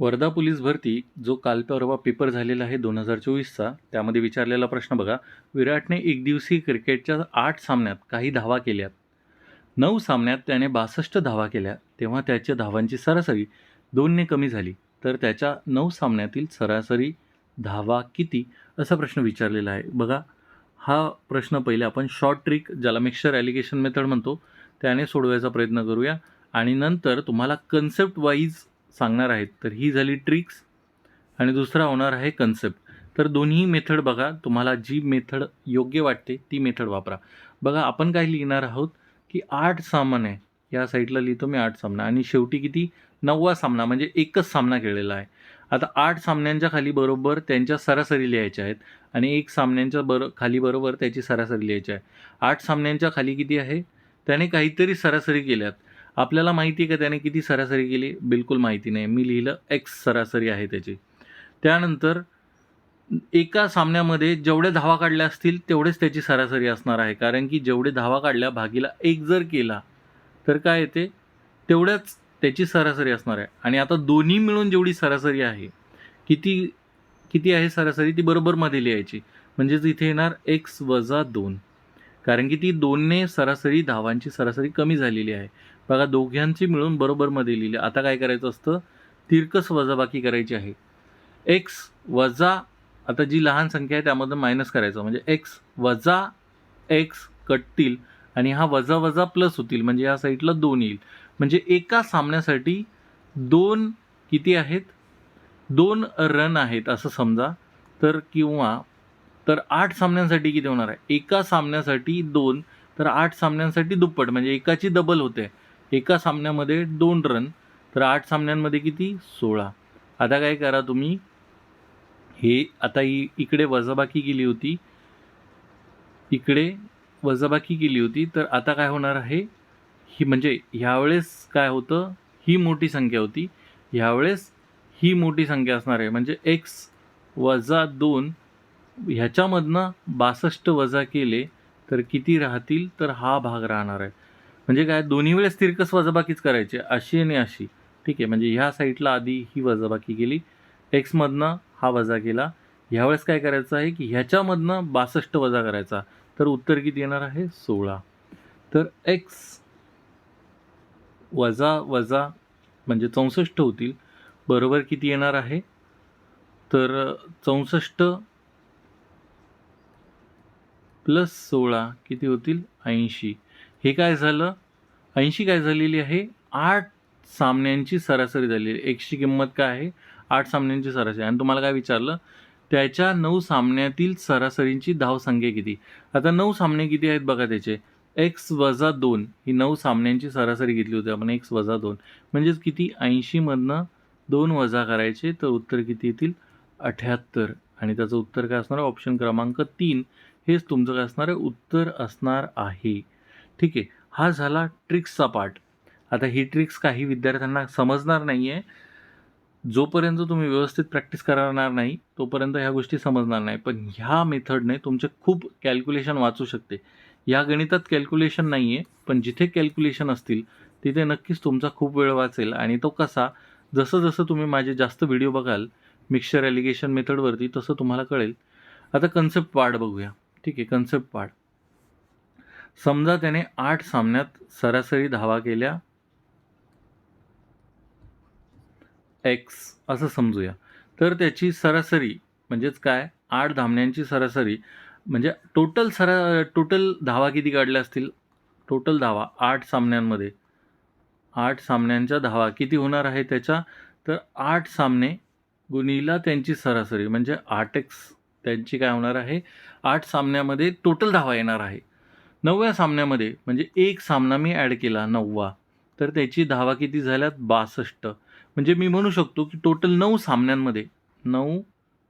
Wardha police भरती जो काल परवा पेपर झालेला आहे दोन हजार चोवीसचा त्यामध्ये विचारलेला प्रश्न बघा. विराटने एकदिवसीय क्रिकेटच्या आठ सामन्यात काही धावा केल्यात. नऊ सामन्यात त्याने बासष्ट धावा केल्या. तेव्हा त्याच्या धावांची सरासरी दोनने कमी झाली. तर त्याच्या नऊ सामन्यातील सरासरी धावा किती? असा प्रश्न विचारलेला आहे. बघा हा प्रश्न पहिले आपण शॉर्ट ट्रिक ज्याला मिक्सचर ॲलिगेशन मेथड म्हणतो त्याने सोडवायचा प्रयत्न करूया. आणि नंतर तुम्हाला कन्सेप्ट वाईज सांगणार आहेत. तर ही झाली ट्रिक्स आणि दुसरा होणार आहे कन्सेप्ट तर दोन्ही मेथड बघा तुम्हाला जी मेथड योग्य वाटते ती मेथड वापरा. बघा आपण काय लिहिणार आहोत की आठ सामने या साईडला लिहितो मी आठ सामना. आणि शेवटी किती? नववा सामना म्हणजे एकच सामना खेळलेला आहे. आता आठ सामन्यांच्या खाली बरोबर त्यांच्या सरासरी लिहायच्या आहेत. आणि एक सामन्यांच्या बरो खाली बरोबर त्याची सरासरी लिहायची आहे. आठ सामन्यांच्या खाली किती आहे? त्याने काहीतरी सरासरी केल्यात. आपल्याला माहिती आहे का त्याने किती सरासरी केली? बिलकुल माहिती नाही. मी लिहिलं एक्स सरासरी आहे त्याची. त्यानंतर एका सामन्यामध्ये जेवढ्या धावा काढल्या असतील तेवढेच त्याची सरासरी असणार आहे. कारण की जेवढे धावा काढल्या भागीला एक जर केला तर काय येते? तेवढ्याच त्याची सरासरी असणार आहे. आणि आता दोन्ही मिळून जेवढी सरासरी आहे किती किती आहे सरासरी? ती बरोबर मध्ये लिहायची. म्हणजेच इथे येणार एक्स वजा दोन. कारण की ती दोनने सरासरी धावांची सरासरी कमी झालेली आहे. बघा दोघांची मिळून बरोबर मध्ये लिहिली. आता काय करायचं असतं? तिरकस वजाबाकी करायची आहे. एक्स वजा आता जी लहान संख्या आहे त्यामधून मायनस करायचं. म्हणजे एक्स वजा एक्स कटतील आणि हा वजा वजा प्लस होतील. म्हणजे या साईडला दोन येईल. म्हणजे एका सामन्यासाठी दोन किती आहेत? दोन रन आहेत असं समजा. तर किंवा तर आठ सामन्यांसाठी किती होणार आहे? एका सामन्यासाठी दोन तर आठ सामन्यांसाठी दुप्पट म्हणजे एकाची डबल होते. एका सामन्यामध्ये दोन रन तर आठ सामन्यांमध्ये किती? सोळा. आता काय करा तुम्ही? हे आता ही इकडे वजाबाकी केली होती. इकडे वजाबाकी केली होती तर आता काय होणार आहे? ही म्हणजे ह्यावेळेस काय होतं? ही मोठी संख्या होती. ह्यावेळेस ही मोठी संख्या असणार आहे. म्हणजे एक्स वजा दोन ह्याच्यामधनं बासष्ट वजा केले तर किती राहतील? तर हा भाग राहणार आहे. म्हणजे काय दोन्ही वेळेस तिरकस वजाबाकीच करायची अशी आणि अशी. ठीक आहे म्हणजे ह्या साईडला आधी ही वजाबाकी केली एक्समधनं हा वजा केला. ह्यावेळेस काय करायचं आहे की ह्याच्यामधनं बासष्ट वजा करायचा. तर उत्तर किती येणार आहे? सोळा. तर एक्स वजा वजा म्हणजे चौसष्ट होतील. बरोबर किती येणार आहे? तर चौसष्ट प्लस सोळा किती होतील? ऐंशी. हे काय झालं? ऐंशी काय झालेली आहे? आठ सामन्यांची सरासरी झालेली आहे. एक्सची किंमत काय आहे? आठ सामन्यांची सरासरी. आणि तुम्हाला काय विचारलं? त्याच्या नऊ सामन्यातील सरासरींची धावसंख्या किती? आता नऊ सामने किती आहेत बघा त्याचे? एक्स वजा दोन ही नऊ सामन्यांची सरासरी घेतली होती. आपण एक्स वजा दोन. म्हणजेच किती? ऐंशीमधनं दोन वजा करायचे तर उत्तर किती येतील? अठ्याहत्तर. आणि त्याचं उत्तर काय असणार? ऑप्शन क्रमांक तीन. हेच तुमचं काय असणार आहे उत्तर असणार आहे. ठीक आहे? हा झाला ट्रिक्सचा पार्ट आता ही ट्रिक्स काही विद्यार्थ्यांना समजणार नाही आहे जोपर्यंत तुम्ही व्यवस्थित प्रॅक्टिस करणार नाही तोपर्यंत ह्या गोष्टी समजणार नाही. पण ह्या मेथडने तुमचे खूप कॅल्क्युलेशन वाचू शकते. या गणितात कॅल्क्युलेशन नाही आहे पण जिथे कॅल्क्युलेशन असतील तिथे नक्कीच तुमचा खूप वेळ वाचेल. आणि तो कसा जसं जसं तुम्ही माझे जास्त व्हिडिओ बघाल मिक्सचर ॲलिगेशन मेथडवरती तसं तुम्हाला कळेल. आता कन्सेप्ट पार्ट बघूया. ठीक आहे कन्सेप्ट पार्ट समजा त्याने आठ सामन्यात सरासरी धावा केल्या. एक्स असं समजूया. तर त्याची सरासरी म्हणजेच काय? आठ धामण्यांची सरासरी. म्हणजे टोटल सरा टोटल धावा किती काढल्या असतील? टोटल धावा आठ सामन्यांमध्ये. आठ सामन्यांच्या धावा किती होणार आहे त्याच्या? तर आठ सामने गुणीला त्यांची सरासरी म्हणजे आठ एक्स त्यांची काय होणार आहे? आठ सामन्यामध्ये टोटल धावा येणार आहे. नवव्या सामन्यामध्ये म्हणजे एक सामना मी ॲड केला नववा. तर त्याची धावा किती झाल्यात? बासष्ट. म्हणजे मी म्हणू शकतो की टोटल नऊ सामन्यांमध्ये नऊ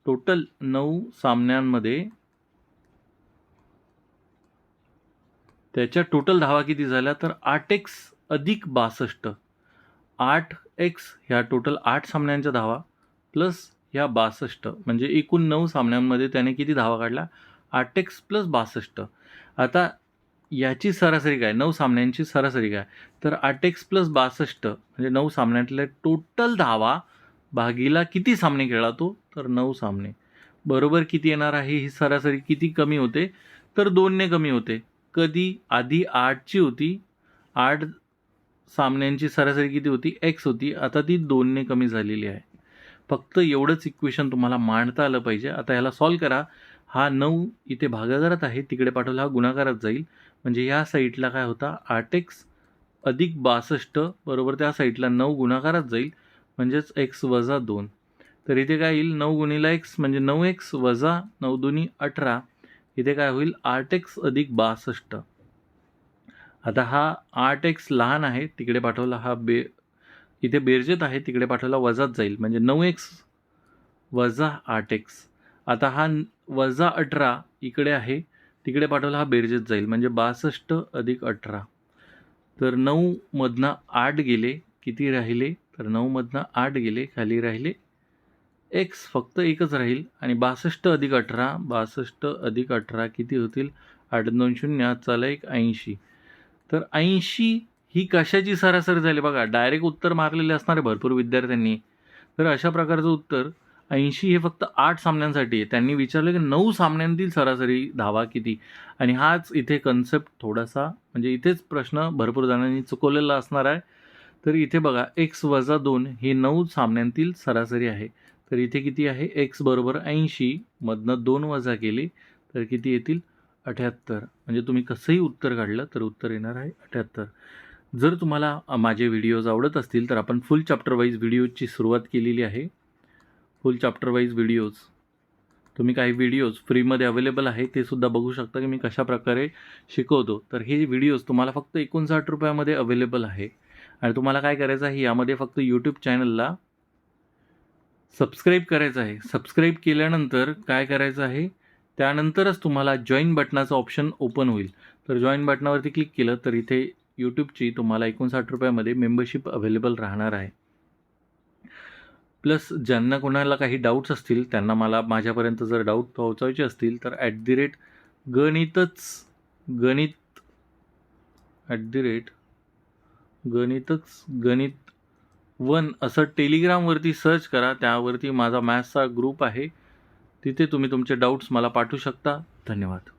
टोटल नऊ सामन्यांमध्ये त्याच्या टोटल धावा किती झाल्या? तर आठ एक्स अधिक बासष्ट. आठ एक्स ह्या टोटल आठ सामन्यांच्या धावा प्लस ह्या बासष्ट म्हणजे एकूण नऊ सामन्यांमध्ये त्याने किती धावा काढला? आठ एक्स प्लस बासष्ट. आता याची सरासरी काय? नऊ सामन्यांची सरासरी काय? तर आठ एक्स प्लस बासष्ट म्हणजे नऊ सामन्यातले टोटल धावा भागीला किती सामने खेळला तो? तर नऊ सामने. बरोबर किती येणार आहे? ही सरासरी किती कमी होते? तर दोनने कमी होते. कधी? आधी आठची होती. आठ सामन्यांची सरासरी किती होती? एक्स होती. आता ती दोनने कमी झालेली आहे. फक्त एवढंच इक्वेशन तुम्हाला मांडता आलं पाहिजे. आता ह्याला सॉल्व करा. हा नऊ इथे भागाकारात आहे. तिकडे पाठवला हा गुणाकारात जाईल. म्हणजे ह्या साईडला काय होता? आठ एक्स अधिक बासष्ट बरोबर त्या साईडला नऊ गुणाकारात जाईल. म्हणजेच एक्स वजा दोन. तर इथे काय येईल? नऊ गुणिला एक्स म्हणजे नऊ एक्स वजा नऊ दुनी अठरा. इथे काय होईल? आठ एक्स अधिक बासष्ट. आता हा आठ एक्स लहान आहे. तिकडे पाठवला हा बे इथे बेरजेत आहे तिकडे पाठवला वजात जाईल. म्हणजे नऊ एक्स वजा आठ एक्स आता हा वजा अठरा इकडे आहे तिकडे पाठवला हा बेरजेत जाईल. म्हणजे बासष्ट अधिक अठरा. तर नऊमधनं आठ गेले किती राहिले? तर नऊमधनं आठ गेले खाली राहिले. एक्स फक्त एकच राहील आणि बासष्ट अधिक अठरा बासष्ट अधिक अठरा किती होतील? आठ दोन शून्य चाला एक ऐंशी. तर ऐंशी ही कशाची सरासरी झाली? बघा डायरेक्ट उत्तर मारलेले असणार आहे भरपूर विद्यार्थ्यांनी. तर अशा प्रकारचं उत्तर ऐंशी हे फक्त आठ सामन्यांसाठी आहे. त्यांनी विचारलं की नऊ सामन्यांतील सरासरी धावा किती? आणि हाच इथे कन्सेप्ट थोडासा म्हणजे इथेच प्रश्न भरपूर जणांनी चुकवलेला असणार आहे. तर इथे बघा एक्स वजा दोन हे नऊ सामन्यांतील सरासरी आहे. तर इथे किती आहे? एक्स बरोबर ऐंशी मधनं दोन वजा केले तर किती येतील? अठ्याहत्तर. म्हणजे तुम्ही कसंही उत्तर काढलं तर उत्तर येणार आहे अठ्याहत्तर. जर तुम्हाला माझे व्हिडिओज आवडत असतील तर आपण फुल चॅप्टर वाईज सुरुवात केलेली आहे. फुल चॅप्टर वाईज व्हिडिओज तुम्ही काही व्हिडिओज फ्रीमध्ये अवेलेबल आहे ते सुद्धा बघू शकता की मी कशा प्रकारे शिकवतो. तर हे व्हिडिओज तुम्हाला फक्त एकोणसाठ रुपयामध्ये अवेलेबल आहे. आणि तुम्हाला काय करायचं आहे यामध्ये फक्त यूट्यूब चॅनलला सबस्क्राईब करायचं आहे. सबस्क्राईब केल्यानंतर काय करायचं आहे त्यानंतरच तुम्हाला जॉईन बटनाचं ऑप्शन ओपन होईल. तर जॉईन बटनावरती क्लिक केलं तर इथे यूट्यूबची तुम्हाला एकोणसाठ रुपयामध्ये मेंबरशिप अवेलेबल राहणार आहे. प्लस ज्यांना कोणाला काही डाऊट्स असतील त्यांना मला माझ्यापर्यंत जर डाऊट पोहोचवायचे असतील तर ॲट दी रेट गणितच गणित ॲट दी रेट गणितच गणित वन असं टेलिग्रामवरती सर्च करा. त्यावरती माझा मॅथ्सचा ग्रुप आहे. तिथे तुम्ही तुमचे डाऊट्स मला पाठवू शकता. धन्यवाद.